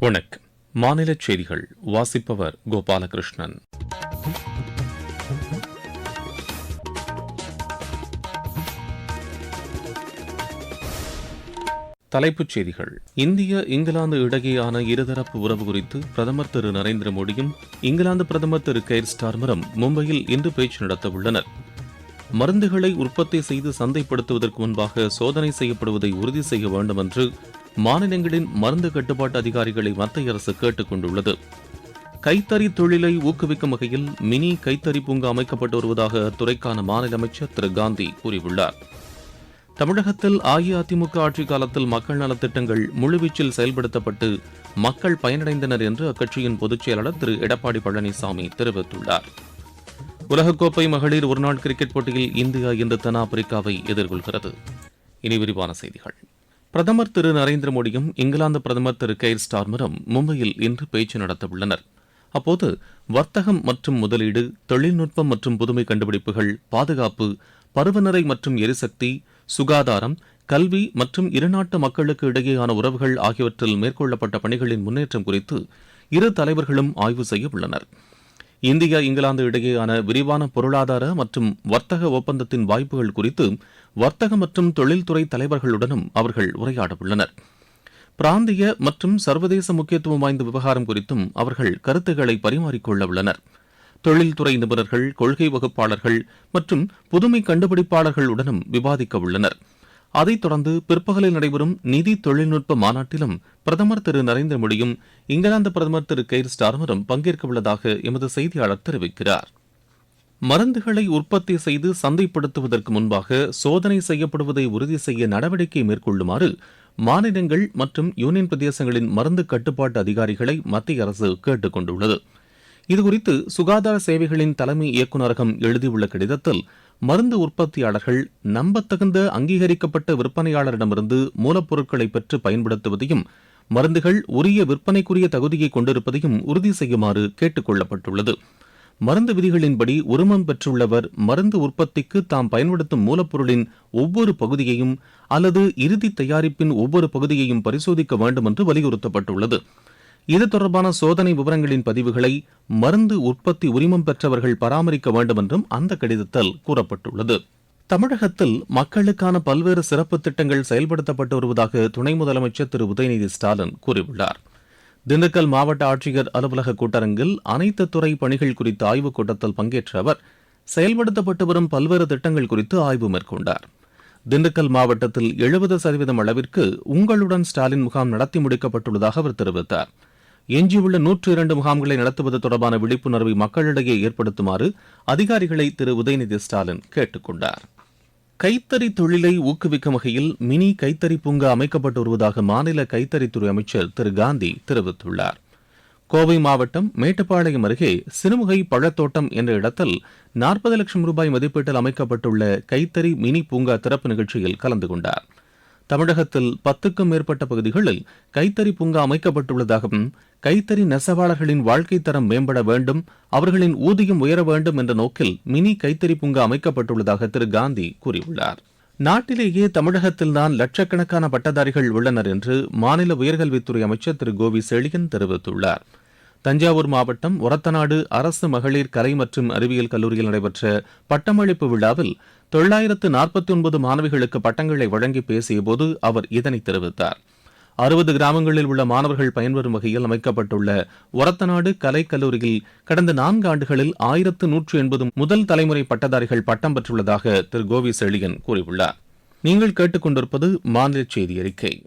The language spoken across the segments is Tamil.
வணக்கம். மாநில செய்திகள் வாசிப்பவர் கோபாலகிருஷ்ணன். தலைப்புச் செய்திகள். இந்திய இங்கிலாந்து இடையேயான இருதரப்பு உறவு குறித்து பிரதமர் திரு நரேந்திர மோடியும் இங்கிலாந்து பிரதமர் திரு கெய்ர் ஸ்டார்மரும் மும்பையில் இன்று பேச்சு நடத்தவுள்ளனர். மருந்துகளை உற்பத்தி செய்து சந்தைப்படுத்துவதற்கு முன்பாக சோதனை செய்யப்படுவதை உறுதி செய்ய வேண்டும் என்று மாநிலங்களின் மருந்து கட்டுப்பாட்டு அதிகாரிகளை மத்திய அரசு கேட்டுக் கொண்டுள்ளது. கைத்தறி தொழிலை ஊக்குவிக்கும் வகையில் மினி கைத்தறி பூங்கா அமைக்கப்பட்டு வருவதாக அத்துறைக்கான மாநில அமைச்சர் திரு காந்தி கூறியுள்ளார். தமிழகத்தில் அஇஅதிமுக ஆட்சிக் காலத்தில் மக்கள் நலத்திட்டங்கள் முழுவீச்சில் செயல்படுத்தப்பட்டு மக்கள் பயனடைந்தனர் என்று அக்கட்சியின் பொதுச் செயலாளர் திரு எடப்பாடி பழனிசாமி தெரிவித்துள்ளார். உலகக்கோப்பை மகளிர் ஒருநாள் கிரிக்கெட் போட்டியில் இந்தியா இன்று தென்னாப்பிரிக்காவை எதிர்கொள்கிறது. இனி விரிவான செய்திகள். பிரதமர் திரு நரேந்திர மோடியும் இங்கிலாந்து பிரதமர் திரு கெய்ர் ஸ்டார்மரும் மும்பையில் இன்று பேச்சு நடத்தவுள்ளனர். அப்போது வர்த்தகம் மற்றும் முதலீடு தொழில்நுட்பம் மற்றும் புதுமை கண்டுபிடிப்புகள் பாதுகாப்பு பருவநிலை மற்றும் எரிசக்தி சுகாதாரம் கல்வி மற்றும் இருநாட்டு மக்களுக்கு இடையேயான உறவுகள் ஆகியவற்றில் மேற்கொள்ளப்பட்ட பணிகளின் முன்னேற்றம் குறித்து இரு தலைவர்களும் ஆய்வு செய்ய உள்ளனர். இந்தியா இங்கிலாந்து இடையேயான விரிவான பொருளாதார மற்றும் வர்த்தக ஒப்பந்தத்தின் வாய்ப்புகள் குறித்து வர்த்தக மற்றும் தொழில்துறை தலைவர்களுடனும் அவர்கள் உரையாட உள்ளனர் பிராந்திய மற்றும் சர்வதேச முக்கியத்துவம் வாய்ந்த விவகாரம் குறித்தும் அவர்கள் கருத்துக்களை பரிமாறிக்கொள்ள உள்ளனர் தொழில்துறை நிபுணர்கள் கொள்கை வகுப்பாளர்கள் மற்றும் புதுமை கண்டுபிடிப்பாளர்களுடனும் விவாதிக்கவுள்ளனர். அதைத் தொடர்ந்து பிற்பகலில் நடைபெறும் நிதி தொழில்நுட்ப மாநாட்டிலும் பிரதமர் திரு நரேந்திர மோடியும் இங்கிலாந்து பிரதமர் திரு கெய்ர் ஸ்டார்மரும் பங்கேற்க உள்ளதாக எமது செய்தியாளர் தெரிவிக்கிறார். மருந்துகளை உற்பத்தி செய்து சந்தைப்படுத்துவதற்கு முன்பாக சோதனை செய்யப்படுவதை உறுதி செய்ய நடவடிக்கை மேற்கொள்ளுமாறு மாநிலங்கள் மற்றும் யூனியன் பிரதேசங்களின் மருந்து கட்டுப்பாட்டு அதிகாரிகளை மத்திய அரசு கேட்டுக் கொண்டுள்ளது. இதுகுறித்து சுகாதார சேவைகளின் தலைமை இயக்குநரகம் எழுதியுள்ள கடிதத்தில் மருந்து உற்பத்தியாளர்கள் நம்பத்தகுந்த அங்கீகரிக்கப்பட்ட விற்பனையாளரிடமிருந்து மூலப்பொருட்களை பெற்று பயன்படுத்துவதையும் மருந்துகள் உரிய விற்பனைக்குரிய தகுதியை கொண்டிருப்பதையும் உறுதி செய்யுமாறு கேட்டுக் கொள்ளப்பட்டுள்ளது மருந்து விதிகளின்படி உரிமம் பெற்றுள்ளவர் மருந்து உற்பத்திக்கு தாம் பயன்படுத்தும் மூலப்பொருளின் ஒவ்வொரு பகுதியையும் அல்லது இறுதி தயாரிப்பின் ஒவ்வொரு பகுதியையும் பரிசோதிக்க வேண்டும் என்று வலியுறுத்தப்பட்டுள்ளது. இது தொடர்பான சோதனை விவரங்களின் பதிவுகளை மருந்து உற்பத்தி உரிமம் பெற்றவர்கள் பராமரிக்க வேண்டும் என்றும் அந்த கடிதத்தில் கூறப்பட்டுள்ளது. தமிழகத்தில் மக்களுக்கான பல்வேறு சிறப்பு திட்டங்கள் செயல்படுத்தப்பட்டு வருவதாக துணை முதலமைச்சர் திரு. உதயநிதி ஸ்டாலின் கூறியுள்ளார். திண்டுக்கல் மாவட்ட ஆட்சியர் அலுவலக கூட்டரங்கில் அனைத்து துறை பணிகள் குறித்த ஆய்வுக் கூட்டத்தில் பங்கேற்ற அவர் செயல்படுத்தப்பட்டு வரும் பல்வேறு திட்டங்கள் குறித்து ஆய்வு மேற்கொண்டார். திண்டுக்கல் மாவட்டத்தில் எழுபது சதவீதம் அளவிற்கு உங்களுடன் ஸ்டாலின் முகாம் நடத்தி முடிக்கப்பட்டுள்ளதாக அவர் தெரிவித்தார். எஞ்சியுள்ள நூற்று இரண்டு முகாம்களை நடத்துவது தொடர்பான விழிப்புணர்வை மக்களிடையே ஏற்படுத்துமாறு அதிகாரிகளை திரு. உதயநிதி ஸ்டாலின் கேட்டுக் கொண்டார். கைத்தறி தொழிலை ஊக்குவிக்கும் வகையில் மினி கைத்தறி பூங்கா அமைக்கப்பட்டு வருவதாக மாநில கைத்தறித்துறை அமைச்சர் திரு. காந்தி தெரிவித்துள்ளார். கோவை மாவட்டம் மேட்டுப்பாளையம் அருகே சிறுமுகை பழத்தோட்டம் என்ற இடத்தில் நாற்பது லட்சம் ரூபாய் மதிப்பீட்டில் அமைக்கப்பட்டுள்ள கைத்தறி மினி பூங்கா திறப்பு நிகழ்ச்சியில் கலந்து கொண்டார். தமிழகத்தில் பத்துக்கும் மேற்பட்ட பகுதிகளில் கைத்தறி பூங்கா அமைக்கப்பட்டுள்ளதாகவும் கைத்தறி நெசவாளர்களின் வாழ்க்கை தரம் மேம்பட வேண்டும் அவர்களின் ஊதியம் உயர வேண்டும் என்ற நோக்கில் மினி கைத்தறி பூங்கா அமைக்கப்பட்டுள்ளதாக திரு காந்தி கூறியுள்ளார். நாட்டிலேயே தமிழகத்தில்தான் லட்சக்கணக்கான பட்டதாரிகள் உள்ளனர் என்று மாநில உயர்கல்வித்துறை அமைச்சர் திரு கோவி செழியன் தெரிவித்துள்ளார். தஞ்சாவூர் மாவட்டம் ஒரத்தநாடு அரசு மகளிர் கலை மற்றும் அறிவியல் கல்லூரியில் நடைபெற்ற பட்டமளிப்பு விழாவில் தொள்ளாயிரத்து நாற்பத்தி ஒன்பது மாணவிகளுக்கு பட்டங்களை வழங்கி பேசியபோது அவர் இதனை தெரிவித்தார். அறுபது கிராமங்களில் உள்ள மாணவர்கள் பயன்பெறும் வகையில் அமைக்கப்பட்டுள்ள ஒரத்தநாடு கலை கல்லூரியில் கடந்த நான்கு ஆண்டுகளில் ஆயிரத்து நூற்று எண்பது முதல் தலைமுறை பட்டதாரிகள் பட்டம் பெற்றுள்ளதாக திரு. கோவி செழியன் கூறியுள்ளார். நீங்கள் கேட்டுக்கொண்டிருப்பது மாநில செய்தி அறிக்கை.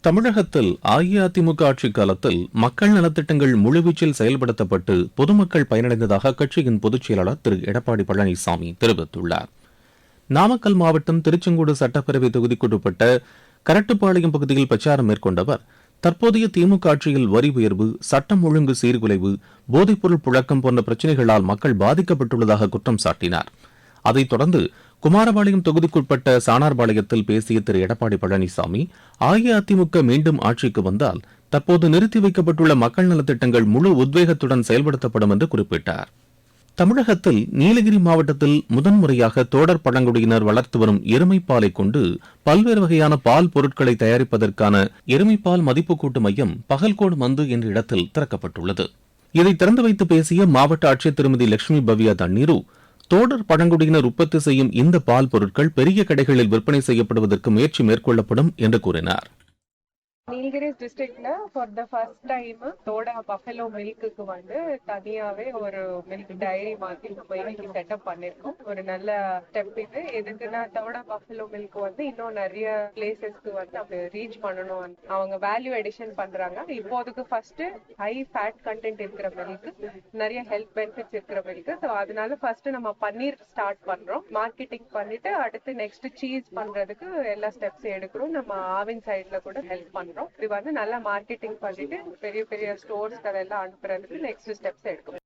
தமிழகத்தில் அஇஅதிமுக ஆட்சி காலத்தில் மக்கள் நலத்திட்டங்கள் முழுவீச்சில் செயல்படுத்தப்பட்டு பொதுமக்கள் பயனடைந்ததாக கட்சியின் பொதுச் செயலாளர் திரு. எடப்பாடி பழனிசாமி தெரிவித்துள்ளார். நாமக்கல் மாவட்டம் திருச்செங்கோடு சட்டப்பேரவை தொகுதிக்குட்பட்ட கரட்டுப்பாளையம் பகுதியில் பிரச்சாரம் மேற்கொண்டவர் தற்போதைய திமுக ஆட்சியில் வரி உயர்வு சட்டம் ஒழுங்கு சீர்குலைவு போதைப்பொருள் புழக்கம் போன்ற பிரச்சினைகளால் மக்கள் பாதிக்கப்பட்டுள்ளதாக குற்றம் சாட்டினார். அதைத் தொடர்ந்து குமாரபாளையம் தொகுதிக்குட்பட்ட சானார்பாளையத்தில் பேசிய திரு எடப்பாடி பழனிசாமி அஇஅதிமுக மீண்டும் ஆட்சிக்கு வந்தால் தற்போது நிறுத்தி வைக்கப்பட்டுள்ள மக்கள் நலத்திட்டங்கள் முழு உத்வேகத்துடன் செயல்படுத்தப்படும் என்று குறிப்பிட்டார். தமிழகத்தில் நீலகிரி மாவட்டத்தில் முதன்முறையாக தோடர் பழங்குடியினர் வளர்த்து வரும் எருமைப்பாலை கொண்டு பல்வேறு வகையான பால் பொருட்களை தயாரிப்பதற்கான எருமைப்பால் மதிப்பு கூட்டு மையம் பகல்கோடு மந்து என்ற இடத்தில் திறக்கப்பட்டுள்ளது. இதை திறந்து வைத்து பேசிய மாவட்ட ஆட்சியர் திருமதி லட்சுமி பவ்யா தண்ணீரு தோடர் பழங்குடியினர் உற்பத்தி செய்யும் இந்த பால் பொருட்கள் பெரிய கடைகளில் விற்பனை செய்யப்படுவதற்கு முயற்சி மேற்கொள்ளப்படும் என்று கூறினார். நீலகிரிஸ் டிஸ்ட்ரிக்ட்ல for the first time Toda buffalo மில்க்குக்கு வந்து தனியாவே ஒரு மில்க் டைரி மாதிரி நம்ம இன்னைக்கு செட்டப் பண்ணிருக்கோம். ஒரு நல்ல ஸ்டெப் இது. எதுக்குன்னா தோடா பஃபலோ மில்க் வந்து இன்னும் நிறைய பிளேசஸ்க்கு வந்து நம்ம ரீச் பண்ணணும். அவங்க வேல்யூ எடிஷன் பண்றாங்க. இப்போதுக்கு ஃபர்ஸ்ட் ஹை ஃபேட் கண்டென்ட் இருக்கிற மில்க் நிறைய ஹெல்த் பெனிஃபிட்ஸ் இருக்கிற மில்க் ஸோ அதனால ஃபர்ஸ்ட் நம்ம பன்னீர் ஸ்டார்ட் பண்றோம். மார்க்கெட்டிங் பண்ணிட்டு அடுத்து நெக்ஸ்ட் சீஸ் பண்றதுக்கு எல்லா ஸ்டெப்ஸ் எடுக்கிறோம். நம்ம ஆவின் சைட்ல கூட ஹெல்ப் பண்றோம். பண்றோம். இது வந்து நல்லா மார்க்கெட்டிங் பண்ணிட்டு பெரிய பெரிய ஸ்டோர்ஸ் எல்லாம் அனுப்புறதுக்கு நெக்ஸ்ட் ஸ்டெப்ஸ் எடுக்கும்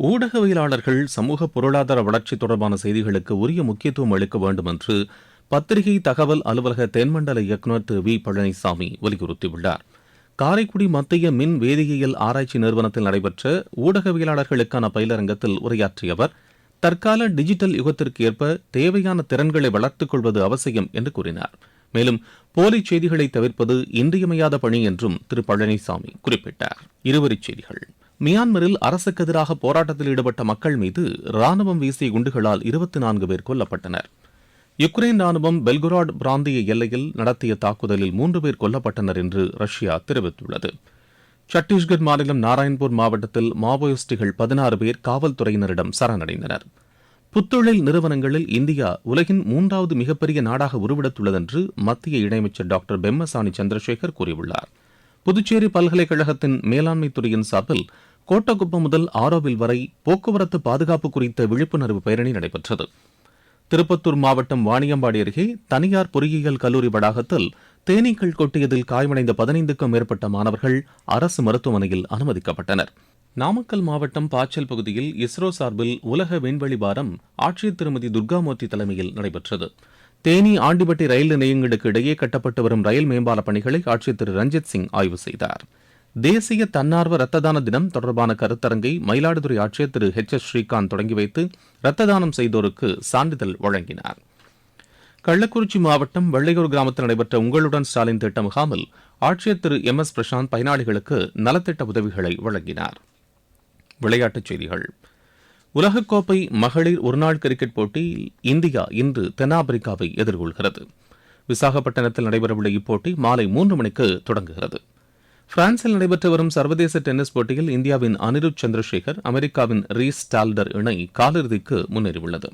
ஊடகவியலாளர்கள் சமூக பொருளாதார வளர்ச்சி தொடர்பான செய்திகளுக்கு உரிய முக்கியத்துவம் அளிக்க வேண்டும் என்று பத்திரிகை தகவல் அலுவலக தென்மண்டல இயக்குநர் திரு வி பழனிசாமி வலியுறுத்தியுள்ளார். காரைக்குடி மத்திய மின் வேதியியல் ஆராய்ச்சி நிறுவனத்தில் நடைபெற்ற ஊடகவியலாளர்களுக்கான பயிலரங்கத்தில் உரையாற்றிய அவர் தற்கால டிஜிட்டல் யுகத்திற்கு ஏற்ப தேவையான திறன்களை வளர்த்துக் கொள்வது அவசியம் என்று கூறினார். மேலும் போலி செய்திகளை தவிர்ப்பது இன்றியமையாத பணி என்றும் திரு பழனிசாமி குறிப்பிட்டார். இருவரிச் செய்திகள். மியான்மரில் அரசுக்கு எதிராக போராட்டத்தில் ஈடுபட்ட மக்கள் மீது ராணுவம் வீசிய குண்டுகளால் இருபத்தி நான்கு பேர் கொல்லப்பட்டனர். யுக்ரைன் ராணுவம் பெல்குராட் பிராந்திய எல்லையில் நடத்திய தாக்குதலில் மூன்று பேர் கொல்லப்பட்டனர் என்று ரஷ்யா தெரிவித்துள்ளது. சத்தீஸ்கர் மாநிலம் நாராயண்பூர் மாவட்டத்தில் மாவோயிஸ்டுகள் பதினாறு பேர் காவல்துறையினரிடம் சரணடைந்தனர். புத்தொழில் நிறுவனங்களில் இந்தியா உலகின் மூன்றாவது மிகப்பெரிய நாடாக உருவெடுத்துள்ளதென்று மத்திய இணையமைச்சர் டாக்டர் பெம்மசாணி சந்திரசேகர் கூறியுள்ளார். புதுச்சேரி பல்கலைக்கழகத்தின் மேலாண்மை துறையின் சார்பில் கோட்டக்குப்பம் முதல் ஆரோவில் வரை போக்குவரத்து பாதுகாப்பு குறித்த விழிப்புணர்வு பேரணி நடைபெற்றது. திருப்பத்தூர் மாவட்டம் வாணியம்பாடி அருகே தனியார் பொறியியல் கல்லூரி வளாகத்தில் தேனீக்கள் கொட்டியதில் காயமடைந்த பதினைந்துக்கும் மேற்பட்ட மாணவர்கள் அரசு மருத்துவமனையில் அனுமதிக்கப்பட்டனர். நாமக்கல் மாவட்டம் பாச்சல் பகுதியில் இஸ்ரோ சார்பில் உலக விண்வெளி வாரம் ஆட்சியர் திருமதி துர்காமூர்த்தி தலைமையில் நடைபெற்றது. தேனி ஆண்டிபட்டி ரயில் நிலையங்களுக்கு இடையே கட்டப்பட்டு வரும் ரயில் மேம்பால பணிகளை ஆட்சியர் திரு ரஞ்சித் சிங் ஆய்வு செய்தார். தேசிய தன்னார்வ ரத்த தான தினம் தொடர்பான கருத்தரங்கை மயிலாடுதுறை ஆட்சியர் திரு ஹெச் எஸ் ஸ்ரீகாந்த் தொடங்கி வைத்து ரத்த தானம் செய்தோருக்கு சான்றிதழ் வழங்கினார். கள்ளக்குறிச்சி மாவட்டம் வெள்ளையூர் கிராமத்தில் நடைபெற்ற உங்களுடன் ஸ்டாலின் திட்ட முகாமில் ஆட்சியர் திரு எம் எஸ் பிரசாந்த் பயனாளிகளுக்கு நலத்திட்ட உதவிகளை வழங்கினார். விளையாட்டுச் செய்திகள். உலகக்கோப்பை மகளிர் ஒருநாள் கிரிக்கெட் போட்டியில் இந்தியா இன்று தென்னாப்பிரிக்காவை எதிர்கொள்கிறது. விசாகப்பட்டினத்தில் நடைபெறவுள்ள இப்போட்டி மாலை மூன்று மணிக்கு தொடங்குகிறது. பிரான்சில் நடைபெற்று வரும் சர்வதேச டென்னிஸ் போட்டியில் இந்தியாவின் அனிருத் சந்திரசேகர் அமெரிக்காவின் ரீஸ் டால்டர் இணை காலிறுதிக்கு முன்னேறியுள்ளது.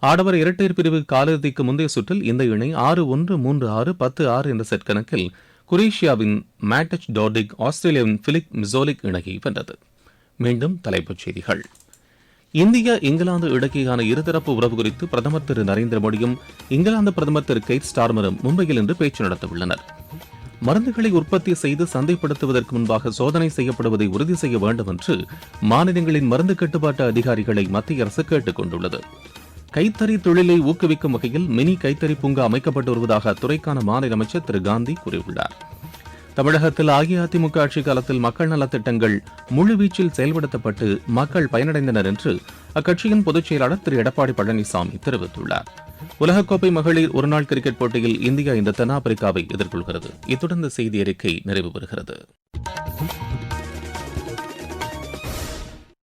ஆடவர் இரட்டையர் பிரிவு காலிறுதிக்கு முந்தைய சுற்றில் இந்த இணை ஆறு ஒன்று மூன்று ஆறு பத்து ஆறு என்ற செட் கணக்கில் குரேஷியாவின் மேட்டச் டார்டிக் ஆஸ்திரேலியாவின் பிலிக் மிசோலிக் இணையை வென்றது. மீண்டும் தலைப்புச் செய்திகள். இந்தியா இங்கிலாந்து இடையேயான இருதரப்பு உறவு குறித்து பிரதமர் திரு நரேந்திர மோடியும் இங்கிலாந்து பிரதமர் திரு கெய்ட் ஸ்டார்மரும் மும்பையில் இன்று பேச்சு நடத்தவுள்ளனர். மருந்துகளை உற்பத்தி செய்து சந்தைப்படுத்துவதற்கு முன்பாக சோதனை செய்யப்படுவதை உறுதி செய்ய வேண்டும் என்று மாநிலங்களின் மருந்து கட்டுப்பாட்டு அதிகாரிகளை மத்திய அரசு கேட்டுக் கொண்டுள்ளது. கைத்தறி தொழிலை ஊக்குவிக்கும் வகையில் மினி கைத்தறி பூங்கா அமைக்கப்பட்டு வருவதாக அத்துறைக்கான மாநில அமைச்சர் திரு காந்தி கூறியுள்ளார். தமிழகத்தில் அஇஅதிமுக ஆட்சி காலத்தில் மக்கள் நலத்திட்டங்கள் முழுவீச்சில் செயல்படுத்தப்பட்டு மக்கள் பயனடைந்தனர் என்று அக்கட்சியின் பொதுச் செயலாளர் திரு எடப்பாடி பழனிசாமி தெரிவித்துள்ளார். உலகக்கோப்பை மகளிர் ஒருநாள் கிரிக்கெட் போட்டியில் இந்தியா இந்த தென்னாப்பிரிக்காவை எதிர்கொள்கிறது. இத்துடன் இந்த செய்தி அறிக்கை நிறைவு பெறுகிறது.